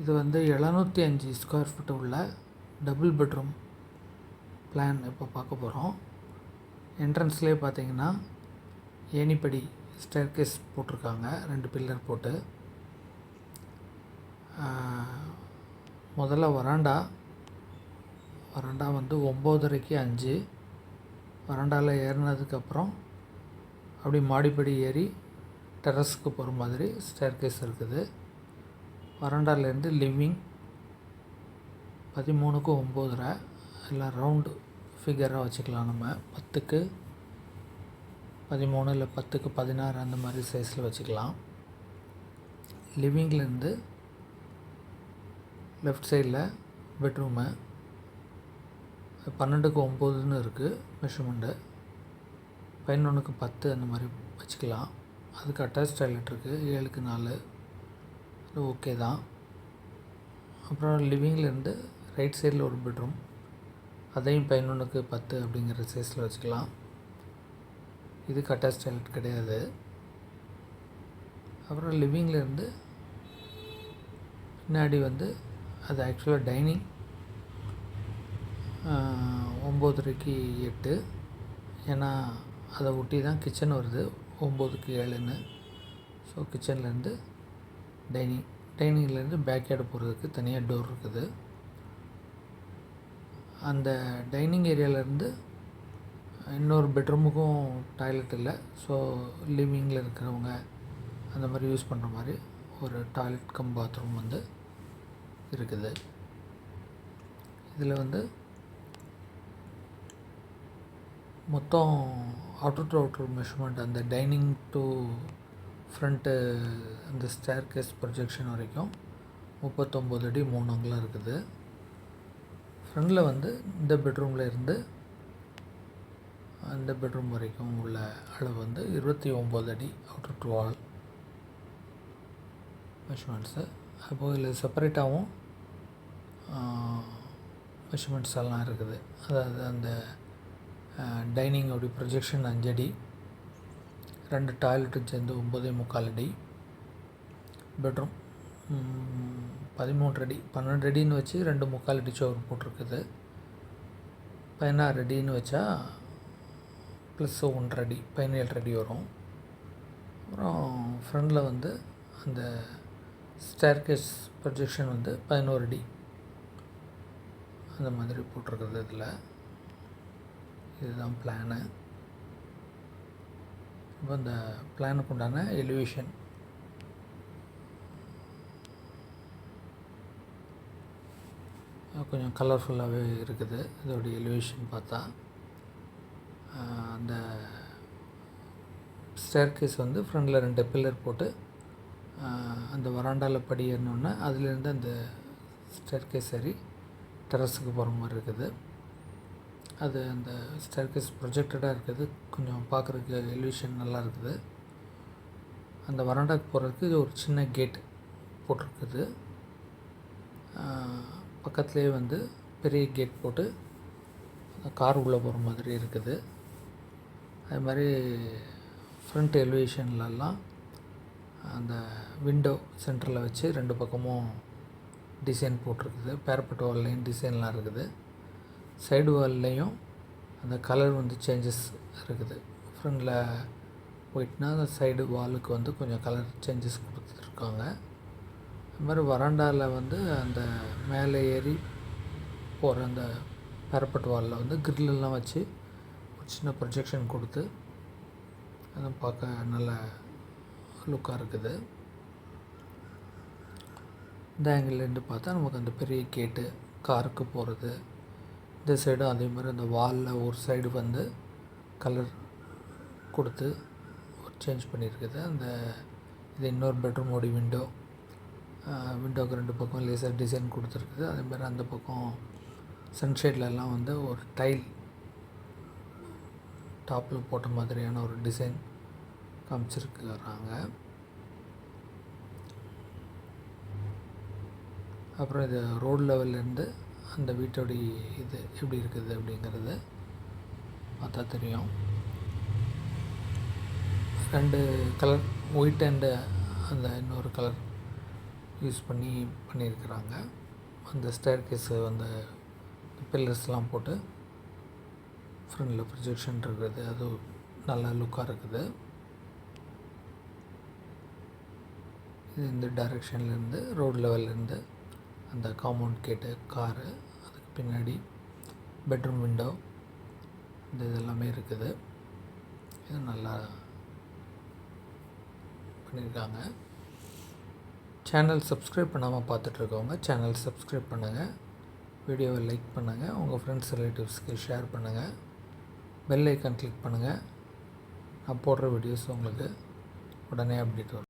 இது வந்து எழுநூற்றி அஞ்சு ஸ்கொயர் ஃபீட் உள்ள டபுள் பெட்ரூம் பிளான் இப்போ பார்க்க போகிறோம் என்ட்ரன்ஸ்லேயே பார்த்தீங்கன்னா ஏணிப்படி ஸ்டேர்கேஸ் போட்டிருக்காங்க. ரெண்டு பில்லர் போட்டு. முதல்ல வராண்டா? வராண்டா வந்து ஒம்போதரைக்கு அஞ்சு. வராண்டாவில் ஏறினதுக்கப்புறம் அப்படி மாடிப்படி ஏறி டெரஸ்க்கு போகிற மாதிரி ஸ்டேர்கேஸ் இருக்குது. வராண்டாலேருந்து லிவிங் பதிமூணுக்கு ஒம்போதரை. எல்லாம் ரவுண்டு ஃபிகராக வச்சுக்கலாம் நம்ம. பத்துக்கு பதிமூணு இல்லை பத்துக்கு பதினாறு அந்த மாதிரி சைஸில் வச்சுக்கலாம். லிவிங்லேருந்து லெஃப்ட் சைடில் பெட்ரூமு பன்னெண்டுக்கு ஒம்போதுன்னு இருக்குது மெஷர்மெண்ட்டு பதினொன்றுக்கு பத்து அந்த மாதிரி வச்சுக்கலாம். அதுக்கு அட்டாச் டாய்லெட் இருக்குது ஏழுக்கு நாலு. ஓகே தான். அப்புறம் லிவிங்லேருந்து ரைட் சைடில் ஒரு பெட்ரூம் அதையும் பதினொன்றுக்கு பத்து அப்படிங்கிற சைஸில் வச்சுக்கலாம். இது அட்டாச் டாய்லெட் கிடையாது. அப்புறம் லிவிங்லேருந்து பின்னாடி வந்து அது ஆக்சுவலாக டைனிங் ஒம்போதரைக்கு எட்டு. ஏன்னா அதை ஒட்டி தான் கிச்சன் வருது. ஒம்போதுக்கு ஏழுன்னு. ஸோ கிச்சன்லேருந்து டைனிங் டைனிங்லேருந்து பேக்யார்டு போகிறதுக்கு தனியாக டோர் இருக்குது. அந்த டைனிங் ஏரியாவிலேருந்து இன்னொரு பெட்ரூமுக்கும் டாய்லெட் இல்லை. ஸோ லிவிங்கில் இருக்கிறவங்க அந்த மாதிரி யூஸ் பண்ணுற மாதிரி ஒரு டாய்லெட் கம் பாத்ரூம் வந்து இருக்குது. இதில் வந்து மொத்தம் அவுட்டர் டு அவுட்டர் மெஷர்மெண்ட் அந்த டைனிங் டு ஃப்ரண்ட்டு uh, அந்த ஸ்டேர் கேஸ் ப்ரொஜெக்ஷன் வரைக்கும் முப்பத்தொம்போது அடி மூணு அங்குலம் இருக்குது ஃப்ரண்டில் வந்து இந்த பெட்ரூமில் இருந்து அந்த பெட்ரூம் வரைக்கும் உள்ள அளவு வந்து இருபத்தி ஒம்பது அடி அவுட்டர் டு ஆல் மெஷர்மெண்ட்ஸு அப்போது இதில் செப்பரேட்டாகவும் மெஷர்மெண்ட்ஸ் எல்லாம் இருக்குது. அதாவது அந்த டைனிங் அப்படி ப்ரொஜெக்ஷன் அஞ்சடி ரெண்டு டாய்லெட்டும் சேர்ந்து ஒம்பதே முக்கால் அடி. பெட்ரூம் பதிமூன்று அடி. பன்னெண்டு அடின்னு வச்சு ரெண்டு முக்கால் அடி சோறு போட்டிருக்குது. பதினாறு அடின்னு வச்சா ப்ளஸ் ஒன்றரை அடி பதினேழு அடி வரும். அப்புறம் ஃப்ரண்டில் வந்து அந்த ஸ்டேர்கேஸ் ப்ரொஜெக்ஷன் வந்து பதினோரு அடி. அந்த மாதிரி போட்டிருக்குது இதில். இதுதான் பிளானு இப்போ இந்த பிளானுக்கு உண்டான எலிவேஷன் கொஞ்சம் கலர்ஃபுல்லாகவே இருக்குது. இதோடைய எலிவேஷன் பார்த்தா அந்த ஸ்டேர்கேஸ் வந்து ஃப்ரண்டில் ரெண்டு பில்லர் போட்டு அந்த வராண்டாவில் படி ஏறினோன்னே அதுலேருந்து அந்த ஸ்டேர்கேஸ் சரி டெரஸுக்கு போகிற மாதிரி இருக்குது. அது அந்த ஸ்டேர்கேஸ் ப்ரொஜெக்டடாக இருக்குது கொஞ்சம் பார்க்குறதுக்கு எலிவேஷன் நல்லா இருக்குது. அந்த வராண்டாக்கு போகிறதுக்கு ஒரு சின்ன கேட் போட்டிருக்குது. பக்கத்துலேயே வந்து பெரிய கேட் போட்டு கார் உள்ளே போகிற மாதிரி இருக்குது. அது மாதிரி ஃப்ரண்ட் எலிவேஷன்லலாம் அந்த விண்டோ சென்டரில் வச்சு ரெண்டு பக்கமும் டிசைன் போட்டிருக்குது. பேரப்பட் வால்லையும் டிசைன்லாம் இருக்குது. சைடு வால்லையும் அந்த கலர் வந்து சேஞ்சஸ் இருக்குது. ஃப்ரண்டில் போயிட்டுனா அந்த சைடு வாலுக்கு வந்து கொஞ்சம் கலர் சேஞ்சஸ் கொடுத்துருக்காங்க. அது மாதிரி வராண்டாவில் வந்து அந்த மேலே ஏறி போகிற அந்த பேரப்பட் வாலில் வந்து கிரில்லாம் வச்சு ஒரு சின்ன ப்ரொஜெக்ஷன் கொடுத்து அதை பார்க்க நல்ல லுக்காக இருக்குது. இந்த ஆங்கிள்லேருந்து பார்த்தா நமக்கு அந்த பெரிய கேட்டு காருக்கு போகிறது இந்த சைடும் அதே மாதிரி அந்த வாலில் ஒரு சைடு வந்து கலர் கொடுத்து ஒரு சேஞ்ச் பண்ணியிருக்குது. அந்த இது இன்னொரு பெட்ரூமோட விண்டோ விண்டோக்கு ரெண்டு பக்கம் லேசர் டிசைன் கொடுத்துருக்குது. அதே மாதிரி அந்த பக்கம் சன்ஷேட்லலாம் வந்து ஒரு டைல் டாப்பில் போட்ட மாதிரியான ஒரு டிசைன் காமிச்சிருக்கிறாங்க. அப்புறம் இது ரோடு லெவல்லேருந்து அந்த வீட்டோடைய இது எப்படி இருக்குது அப்படிங்கிறது பார்த்தா தெரியும். ரெண்டு கலர் ஒயிட் அண்டு அந்த இன்னொரு கலர் யூஸ் பண்ணி பண்ணியிருக்கிறாங்க. அந்த ஸ்டேர் கேஸு அந்த பில்லர்ஸ்லாம் போட்டு ஃப்ரண்டில் ப்ரொஜெக்ஷன் இருக்குது. அது நல்ல லுக்காக இருக்குது. இது இந்த டைரெக்ஷன்லேருந்து ரோடு லெவல்லேருந்து அந்த காம்பவுண்ட் கேட்டு காரு அதுக்கு பின்னாடி பெட்ரூம் விண்டோ இந்த இதெல்லாமே இருக்குது. இது நல்லா பண்ணியிருக்காங்க. சேனல் சப்ஸ்கிரைப் பண்ணாமல் பார்த்துட்ருக்கவங்க சேனல் சப்ஸ்கிரைப் பண்ணுங்கள் வீடியோவை லைக் பண்ணுங்கள் உங்கள் ஃப்ரெண்ட்ஸ் ரிலேட்டிவ்ஸ்க்கு ஷேர் பண்ணுங்கள் பெல் ஐக்கான் கிளிக் பண்ணுங்கள் நான் போடுற வீடியோஸ் உங்களுக்கு உடனே அப்டேட் வரும்.